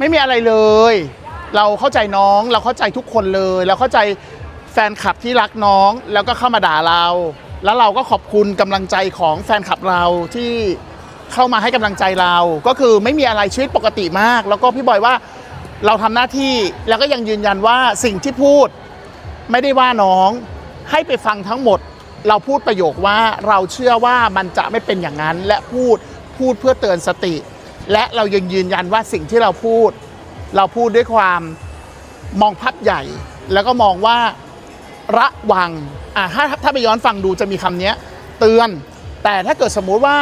ไม่มีอะไรเลย เราเข้าใจน้องเราเข้าใจทุกคนเลย เราเข้าใจแฟนคลับที่รักน้องแล้วก็เข้ามาด่าเรา แล้วเราก็ขอบคุณกำลังใจของแฟนคลับเราที่เข้ามาให้กำลังใจเรา ก็คือไม่มีอะไรชีวิตปกติมาก แล้วก็พี่บอยว่าเราทำหน้าที่แล้วก็ยังยืนยันว่าสิ่งที่พูดไม่ได้ว่าน้องให้ไปฟังทั้งหมด เราพูดประโยคว่าเราเชื่อว่ามันจะไม่เป็นอย่างนั้นและพูดพูดเพื่อเตือนสติ และเรายังยืนยันว่าสิ่งที่เราพูด เราพูดด้วยความมองภาพใหญ่ แล้วก็มองว่าระวังอะถ้าถ้าไปย้อนฟังดูจะมีคำนี้เตือน แต่ถ้าเกิดสมมุติว่า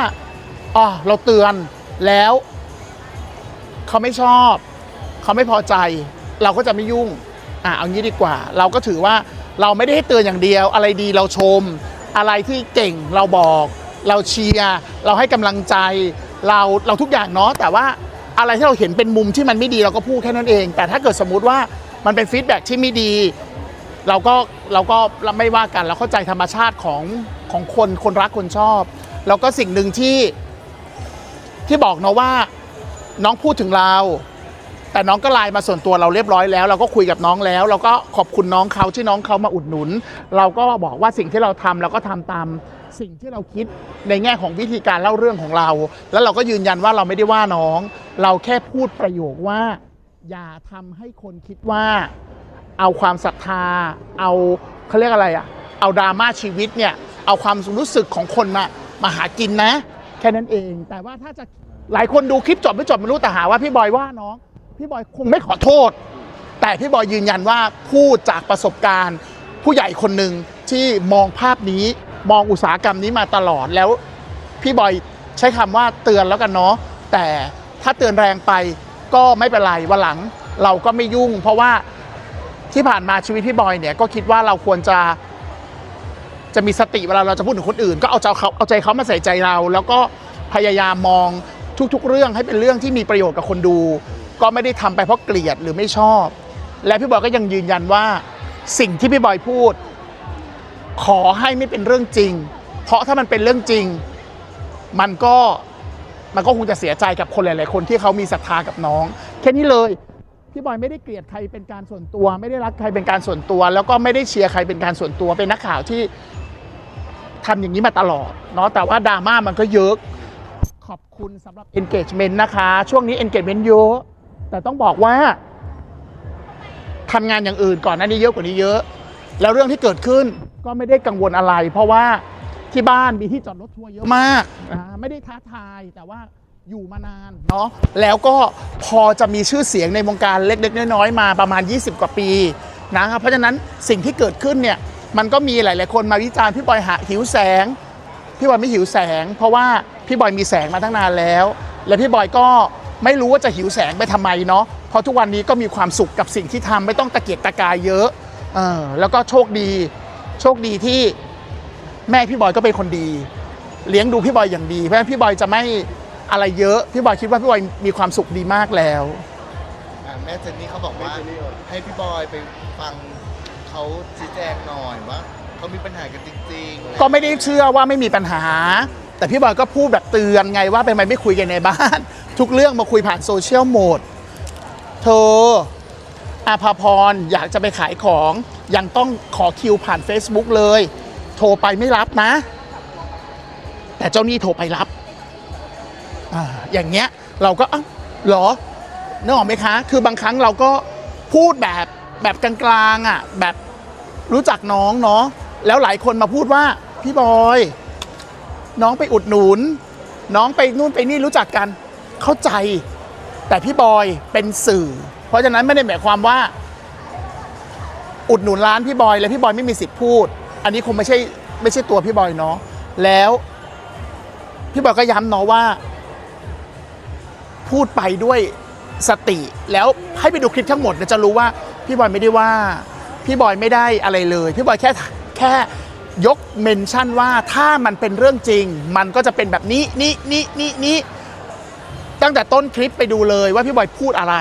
อ๋อเราเตือนแล้วเขาไม่ชอบ เขาไม่พอใจ เราก็จะไม่ยุ่งอะเอางี้ดีกว่า เราก็ถือว่าเราไม่ได้ให้เตือนอย่างเดียว อะไรดีเราชม อะไรที่เก่งเราบอก เราเชียร์เราให้กำลังใจ เราเราทุกอย่างเนาะแต่ว่าอะไรที่เราเห็นเป็นมุมที่มันไม่ดีเราก็พูดแค่นั้นเอง แต่ถ้าเกิดสมมุติว่ามันเป็นฟีดแบ็กที่ไม่ดี เราก็เราก็ไม่ว่ากันเราเข้าใจธรรมชาติของของคนคนรักคนชอบ แล้วก็สิ่งหนึ่งที่ที่บอกเนาะว่าน้องพูดถึงเรา แต่น้องก็ไลน์มาส่วนตัวเราเรียบร้อยแล้ว เราก็คุยกับน้องแล้ว เราก็ขอบคุณน้องเขาที่น้องเขามาอุดหนุน เราก็บอกว่าสิ่งที่เราทำเราก็ทำตามสิ่งที่เราคิด ในแง่ของวิธีการเล่าเรื่องของเรา แล้วเราก็ยืนยันว่าเราไม่ได้ว่าน้อง เราแค่พูดประโยคว่า อย่าทำให้คนคิดว่า เอาความศรัทธา เอาเขาเรียกอะไรอะเอาดราม่าชีวิตเนี่ยเอาความรู้สึกของคนมามาหากินนะ แค่นั้นเอง แต่ว่าถ้าจะหลายคนดูคลิปจบไม่จบไม่รู้แต่หาว่าพี่บอยว่าน้อง พี่บอยคงไม่ขอโทษ แต่พี่บอยยืนยันว่าพูดจากประสบการณ์ ผู้ใหญ่คนหนึ่ง ที่มองภาพนี้มองอุตสาหกรรมนี้มาตลอดแล้วพี่บอยใช้คำว่าเตือนแล้วกันเนาะแต่ถ้าเตือนแรงไปก็ไม่เป็นไรวันหลังเราก็ไม่ยุ่ง เพราะว่าที่ผ่านมาชีวิตพี่บอยเนี่ยก็คิดว่าเราควรจะจะมีสติเวลาเราจะพูดถึงคนอื่น ก็เอาใจเขาเอาใจเขามาใส่ใจเรา แล้วก็พยายามมองทุก ๆ เรื่องให้เป็นเรื่องที่มีประโยชน์กับคนดู ก็ไม่ได้ทำไปเพราะเกลียดหรือไม่ชอบ และพี่บอยก็ยังยืนยันว่าสิ่งที่พี่บอยพูด ขอให้ไม่เป็นเรื่องจริง เพราะถ้ามันเป็นเรื่องจริง มันก็มันก็คงจะเสียใจกับคนหลาย ๆ คนที่เขามีศรัทธากับน้อง แค่นี้เลยพี่บอยไม่ได้เกลียดใครเป็นการส่วนตัว ไม่ได้รักใครเป็นการส่วนตัว แล้วก็ไม่ได้เชียร์ใครเป็นการส่วนตัวเป็นนักข่าวที่ทำอย่างนี้มาตลอดเนาะแต่ว่าดราม่ามันก็เยอะขอบคุณสำหรับ engagement นะคะ ช่วงนี้ engagement เยอะแต่ต้องบอกว่าทำงานอย่างอื่นก่อนหน้านี้เยอะกว่านี้เยอะ แล้วเรื่องที่เกิดขึ้น ก็ไม่ได้กังวลอะไร เพราะว่าที่บ้านมีที่จอดรถทัวร์เยอะมากไม่ได้ท้าทายแต่ว่าอยู่มานานเนาะแล้วก็พอจะมีชื่อเสียงในวงการเล็กๆน้อยๆมาประมาณ 20 กว่าปีนะครับเพราะฉะนั้นสิ่งที่เกิดขึ้นเนี่ยมันก็มีหลายๆคนมาวิจารณ์พี่บอยหาหิวแสงพี่บอยไม่หิวแสง เพราะว่าพี่บอยมีแสงมาตั้งนานแล้ว และพี่บอยก็ไม่รู้ว่าจะหิวแสงไปทำไมเนาะเพราะทุกวันนี้ก็มีความสุขกับสิ่งที่ทำไม่ต้องตะเกียกตะกายเยอะเออแล้วก็โชคดี โชคดีที่แม่พี่บอยก็เป็นคนดี เลี้ยงดูพี่บอยอย่างดีเพราะฉะนั้นพี่บอยจะไม่อะไรเยอะ พี่บอยคิดว่าพี่บอยมีความสุขดีมากแล้ว อะแม่เจนนี่เขาบอกว่าให้พี่บอยไปฟังเขาชี้แจงหน่อยว่าเขามีปัญหากันจริงๆ ก็ไม่ได้เชื่อว่าไม่มีปัญหา แต่พี่บอยก็พูดแบบเตือนไงว่าเป็นไมไม่คุยกันในบ้าน ทุกเรื่องมาคุยผ่านโซเชียลโหมด เธอ อาภาพรอยากจะไปขายของ ยังต้องขอคิวผ่าน Facebook เลย โทรไปไม่รับนะ แต่เจ้าหนี้โทรไปรับอาอย่างเงี้ยเราก็เอ้าเหรอนึกออกไหมคะ คือบางครั้งเราก็พูดแบบแบบกลางๆอะแบบรู้จักน้องเนาะแล้วหลายคนมาพูดว่าพี่บอย น้องไปอุดหนุน น้องไปนู่นไปนี่รู้จักกัน เข้าใจ แต่พี่บอยเป็นสื่อ เพราะฉะนั้นไม่ได้หมายความว่า อุดหนุนร้านพี่บอยแล้วพี่บอยไม่มีสิทธิ์พูด อันนี้คงไม่ใช่ไม่ใช่ตัวพี่บอยเนาะแล้วพี่บอยก็ย้ำเนาะว่า พูดไปด้วยสติ แล้วให้ไปดูคลิปทั้งหมดจะรู้ว่าพี่บอยไม่ได้ว่า พี่บอยไม่ได้อะไรเลย พี่บอยแค่แค่ยกเมนชั่นว่าถ้ามันเป็นเรื่องจริง มันก็จะเป็นแบบนี้นี่นี่นี่นี่ตั้งแต่ต้นคลิปไปดูเลยว่าพี่บอยพูดอะไร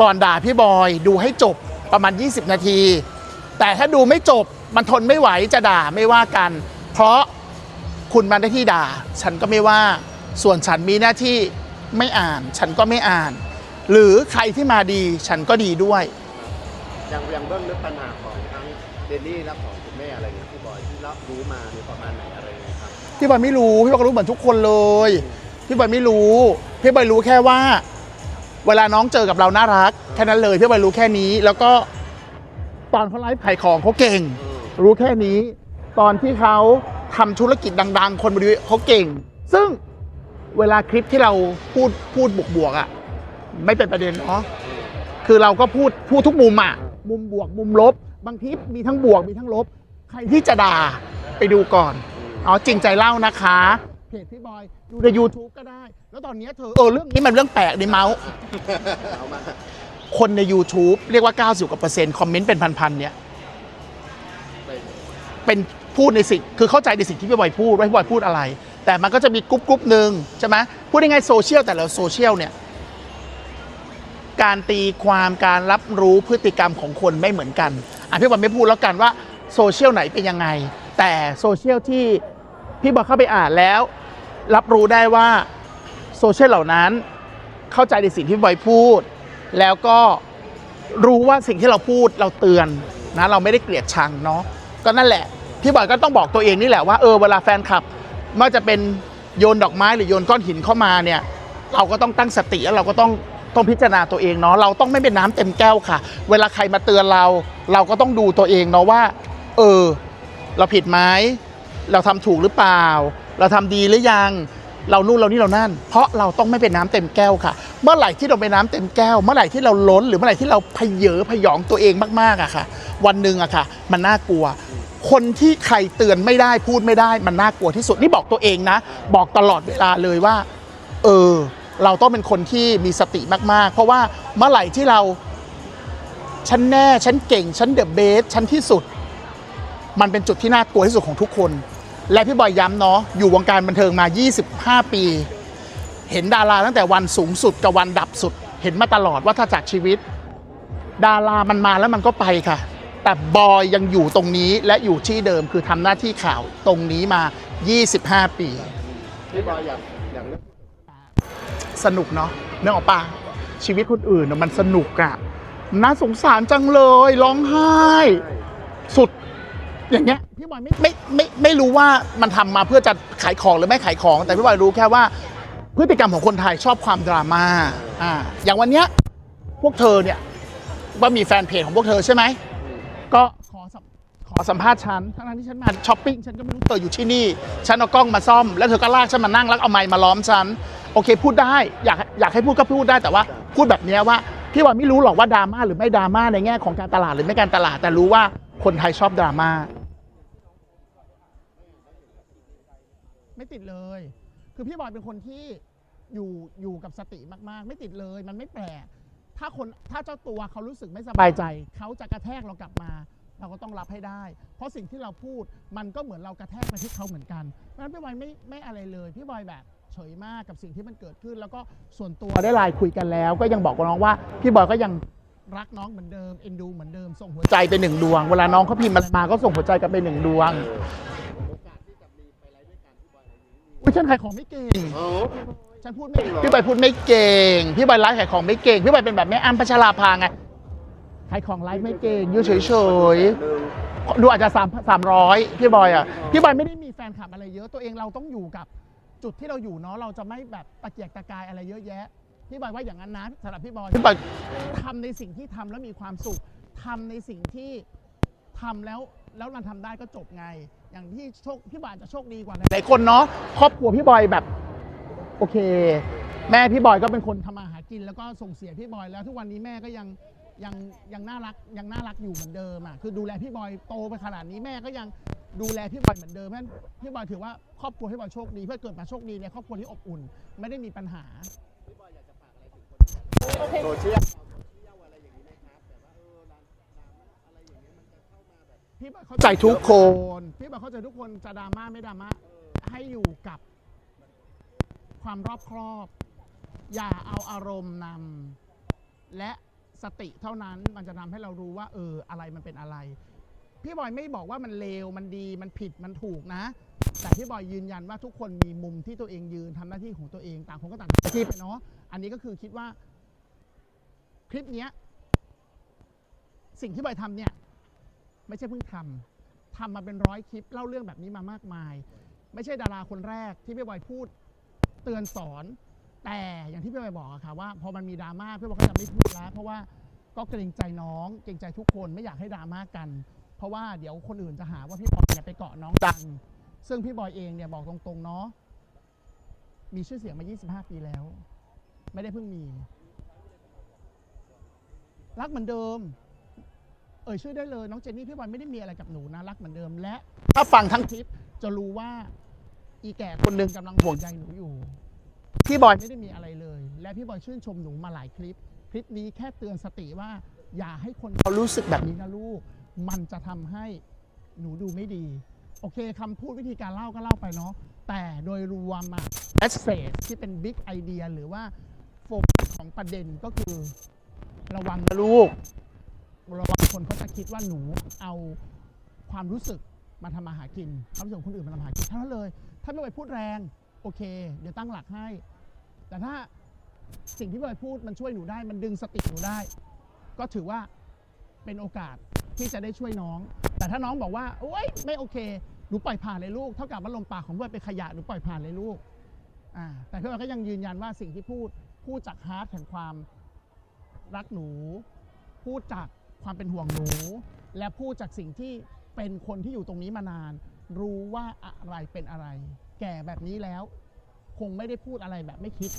ก่อนด่าพี่บอยดูให้จบประมาณ 20 นาที แต่ถ้าดูไม่จบมันทนไม่ไหวจะด่าไม่ว่ากัน เพราะคุณมาได้ที่ด่า ฉันก็ไม่ว่าส่วนฉันมีหน้าที่ไม่อ่าน ฉันก็ไม่อ่าน หรือใครที่มาดีฉันก็ดีด้วย อย่างอย่างเบื้องลึกปัญหาของทั้งเดนนี่และของคุณแม่อะไรเงี้ยพี่บอยที่รับรู้มาในประมาณไหนอะไรเงี้ยครับ พี่บอยไม่รู้พี่บอยก็รู้เหมือนทุกคนเลย พี่บอยไม่รู้ พี่บอยรู้แค่ว่า เวลาน้องเจอกับเราน่ารักแค่นั้นเลยพี่บอยรู้แค่นี้ แล้วก็ตอนเขาไลฟ์ขายของเขาเก่ง รู้แค่นี้ ตอนที่เขาทำธุรกิจดัง ๆ คนบริวเขาเก่ง ซึ่งเวลาคลิปที่เราพูดพูดบวกๆอะไม่เป็นประเด็นเนาะคือเราก็พูดพูดทุกมุมอะมุมบวกมุมลบ บางทีมีทั้งบวกมีทั้งลบ ใครที่จะด่าไปดูก่อนอ๋อจริงใจเล่านะคะ เพจพี่บอย ดูใน YouTube ก็ได้ แล้วตอนนี้เธอเออเรื่องนี้มันเรื่องแปลกในเมาส์เอามาคนใน YouTube เรียกว่า 90กว่าเปอร์เซ็นต์คอมเมนต์เป็นพันๆเนี่ยไปเป็นพูดในสิ่งคือเข้าใจในสิ่งที่พี่บอยพูดว่าพี่บอยพูดอะไร แต่มันก็จะมีกรุ๊ปกรุ๊ปหนึ่งใช่ไหมพูดยังไงโซเชียลแต่ละโซเชียลเนี่ย การตีความการรับรู้พฤติกรรมของคนไม่เหมือนกันอะพี่บอยไม่พูดแล้วกันว่าโซเชียลไหนเป็นยังไง แต่โซเชียลที่ พี่บอยเข้าไปอ่านแล้ว รับรู้ได้ว่าโซเชียลเหล่านั้นเข้าใจในสิ่งที่บอยพูด แล้วก็รู้ว่าสิ่งที่เราพูดเราเตือนนะเราไม่ได้เกลียดชังเนาะก็นั่นแหละ พี่บอยก็ต้องบอกตัวเองนี่แหละว่าเออเวลาแฟนคลับไม่ว่าจะเป็นโยนดอกไม้หรือโยนก้อนหินเข้ามาเนี่ย เราก็ต้องตั้งสติแล้วเราก็ต้องต้องพิจารณาตัวเองเนาะเราต้องไม่เป็นน้ำเต็มแก้วค่ะ เวลาใครมาเตือนเรา เราก็ต้องดูตัวเองเนาะว่า เออ เราผิดไหม เราทำถูกหรือเปล่า เราทำดีหรือยัง เรานู่นเรานี่เรานั่น เพราะเราต้องไม่เป็นน้ำเต็มแก้วค่ะ เมื่อไหร่ที่เราเป็นน้ำเต็มแก้ว เมื่อไหร่ที่เราล้น หรือเมื่อไหร่ที่เราพเยอพยองตัวเองมากๆอะค่ะ วันหนึ่งอะค่ะ มันน่ากลัว คนที่ใครเตือนไม่ได้พูดไม่ได้ มันน่ากลัวที่สุดนี่บอกตัวเองนะ บอกตลอดเวลาเลยว่า เออ เราต้องเป็นคนที่มีสติมากๆ เพราะว่าเมื่อไหร่ที่เราฉันแน่ ฉันเก่ง ฉันเดอะเบส ฉันที่สุด มันเป็นจุดที่น่ากลัวที่สุดของทุกคน และพี่บอยย้ำเนาะอยู่วงการบันเทิงมา 25 ปี เห็นดาราตั้งแต่วันสูงสุดกับวันดับสุด เห็นมาตลอดว่าถ้าจากชีวิต ดารามันมาแล้วมันก็ไปค่ะ แต่บอยยังอยู่ตรงนี้และอยู่ที่เดิมคือทำหน้าที่ข่าวตรงนี้มา 25 ปีพี่บอยอยากอยากเลือกสนุกเนาะเนื้อออกปะชีวิตคนอื่นน่ะมันสนุกอะน่าสงสารจังเลยร้องไห้ สุด อย่างเงี้ยพี่บอยไม่ไม่ไม่ไม่รู้ว่ามันทำมาเพื่อจะขายของหรือไม่ขายของ แต่พี่บอยรู้แค่ว่า พฤติกรรมของคนไทยชอบความดราม่าอ่าอย่างวันเนี้ยพวกเธอเนี่ยว่ามีแฟนเพจของพวกเธอใช่ไหมก็ขอสัมขอสัมภาษณ์ฉันทั้งๆที่ฉันมาช้อปปิ้งฉันก็ไม่รู้เธออยู่ที่นี่ฉันเอากล้องมาซ่อม แล้วเธอก็ลากฉันมานั่งแล้วเอาไมค์มาล้อมฉันโอเค พูดได้อยากอยากให้พูดก็พูดได้แต่ว่า พูดแบบเนี้ยว่าพี่ว่าไม่รู้หรอกว่าดราม่าหรือไม่ดราม่าในแง่ของการตลาดหรือไม่การตลาดแต่รู้ว่า คนไทยชอบดราม่าไม่ติดเลย คือพี่บอยเป็นคนที่อยู่อยู่กับสติมาก ๆ ไม่ติดเลย มันไม่แปลก ถ้าคนถ้าเจ้าตัวเขารู้สึกไม่สบายใจ เขาจะกระแทกเรากลับมา เราก็ต้องรับให้ได้ เพราะสิ่งที่เราพูดมันก็เหมือนเรากระแทกไปที่เขาเหมือนกันเพราะฉะนั้นพี่บอยไม่ไม่อะไรเลย พี่บอยแบบเฉยมากกับสิ่งที่มันเกิดขึ้น แล้วก็ส่วนตัวได้ไลน์คุยกันแล้ว ก็ยังบอกกับน้องว่าพี่บอยก็ยัง รักน้องเหมือนเดิมเอ็นดูเหมือนเดิมส่งหัวใจไปหนึ่งดวง เวลาน้องเขาพิมพ์อะไรมาก็ส่งหัวใจกันไปหนึ่งดวงอุ้ยฉันขายของไม่เก่งโอ้ฉันพูดไม่พี่บอยพูดไม่เก่ง พี่บอยไลฟ์ขายของไม่เก่ง พี่บอยเป็นแบบแม่อ้ำพัชราภาไงขายของไลฟ์ไม่เก่งอยู่เฉยๆดูอาจจะสามสามร้อยพี่บอยอะพี่บอยไม่ได้มีแฟนคลับอะไรเยอะตัวเองเราต้องอยู่กับ จุดที่เราอยู่เนาะเราจะไม่แบบตะเกียกตะกายอะไรเยอะแยะ พี่บอยว่าอย่างนั้นนะสำหรับพี่บอยพี่บอย ทำในสิ่งที่ทำแล้วมีความสุขทำในสิ่งที่ทำแล้วแล้วเราทำได้ก็จบไง อย่างที่โชคพี่บอยอาจจะโชคดีกว่าหลายคนเนาะครอบครัวพี่บอยแบบ โอเค แม่พี่บอยก็เป็นคนทำมาหากินแล้วก็ส่งเสียพี่บอยแล้วทุกวันนี้แม่ก็ยังยังยังน่ารักยังน่ารักอยู่เหมือนเดิมอะคือดูแลพี่บอยโตไปขนาดนี้แม่ก็ยังดูแลพี่บอยเหมือนเดิมเพราะฉะนั้นพี่บอยถือว่าครอบครัวพี่บอยโชคดี เพื่อเกิดมาโชคดีในครอบครัวที่อบอุ่น ไม่ได้มีปัญหา โซเชียลพี่บอยเข้าใจทุกคน พี่บอยเข้าใจทุกคนจะดราม่าไม่ดราม่าให้อยู่กับความรอบครอบ อย่าเอาอารมณ์นำและสติเท่านั้นมันจะทำให้เรารู้ว่าเอออะไรมันเป็นอะไร พี่บอยไม่บอกว่ามันเลวมันดีมันผิดมันถูกนะ แต่พี่บอยยืนยันว่าทุกคนมีมุมที่ตัวเองยืนทำหน้าที่ของตัวเองต่างคนก็ต่างทำหน้าที่ไปเนาะอันนี้ก็คือคิดว่า คลิปเนี้ยสิ่งที่บอยทำเนี่ยไม่ใช่เพิ่งทำทำมาเป็นร้อยคลิปเล่าเรื่องแบบนี้มามากมาย ไม่ใช่ดาราคนแรกที่พี่บอยพูดเตือนสอน แต่อย่างที่พี่บอยบอกอะค่ะว่าพอมันมีดราม่าพี่บอยก็จะไม่พูดแล้วเพราะว่าก็เกรงใจน้อง เกรงใจทุกคนไม่อยากให้ดราม่ากัน เพราะว่าเดี๋ยวคนอื่นจะหาว่าพี่บอยเนี่ยไปเกาะน้องดัง ซึ่งพี่บอยเองเนี่ยบอกตรงๆเนาะมีชื่อเสียงมา 25 ปีแล้ว ไม่ได้เพิ่งมี รักเหมือนเดิม เอ่ยชื่อได้เลยน้องเจนนี่พี่บอยไม่ได้มีอะไรกับหนูนะรักเหมือนเดิมและ ถ้าฟังทั้งคลิปจะรู้ว่า อีแก่คนหนึ่งกำลังห่วงใยหนูอยู่ พี่บอยไม่ได้มีอะไรเลย และพี่บอยชื่นชมหนูมาหลายคลิป คลิปนี้แค่เตือนสติว่า อย่าให้คนเขารู้สึกแบบนี้นะลูก มันจะทำให้หนูดูไม่ดี โอเคคำพูดวิธีการเล่าก็เล่าไปเนาะแต่โดยรวมอะ แอสเซสที่เป็นบิ๊กไอเดียหรือว่าโฟกัสของประเด็นก็คือ ระวังนะลูก ระวังคนเขาจะคิดว่าหนูเอาความรู้สึกมาทำมาหากินความรู้สึกของคนอื่นมาทำมาหากินเท่านั้นเลย ถ้าไม่ไปพูดแรง โอเค เดี๋ยวตั้งหลักให้ แต่ถ้าสิ่งที่พี่บอยพูดมันช่วยหนูได้มันดึงสติหนูได้ ก็ถือว่าเป็นโอกาสที่จะได้ช่วยน้อง แต่ถ้าน้องบอกว่าโอ๊ยไม่โอเคหนูปล่อยผ่านเลยลูก เท่ากับว่าลมปากของพี่บอยเป็นขยะหนูปล่อยผ่านเลยลูกอ่าแต่พี่บอยก็ยังยืนยันว่าสิ่งที่พูดพูดจากฮาร์ดแห่งความ รักหนู พูดจากความเป็นห่วงหนู และพูดจากสิ่งที่เป็นคนที่อยู่ตรงนี้มานาน รู้ว่าอะไรเป็นอะไร แก่แบบนี้แล้ว คงไม่ได้พูดอะไรแบบไม่คิด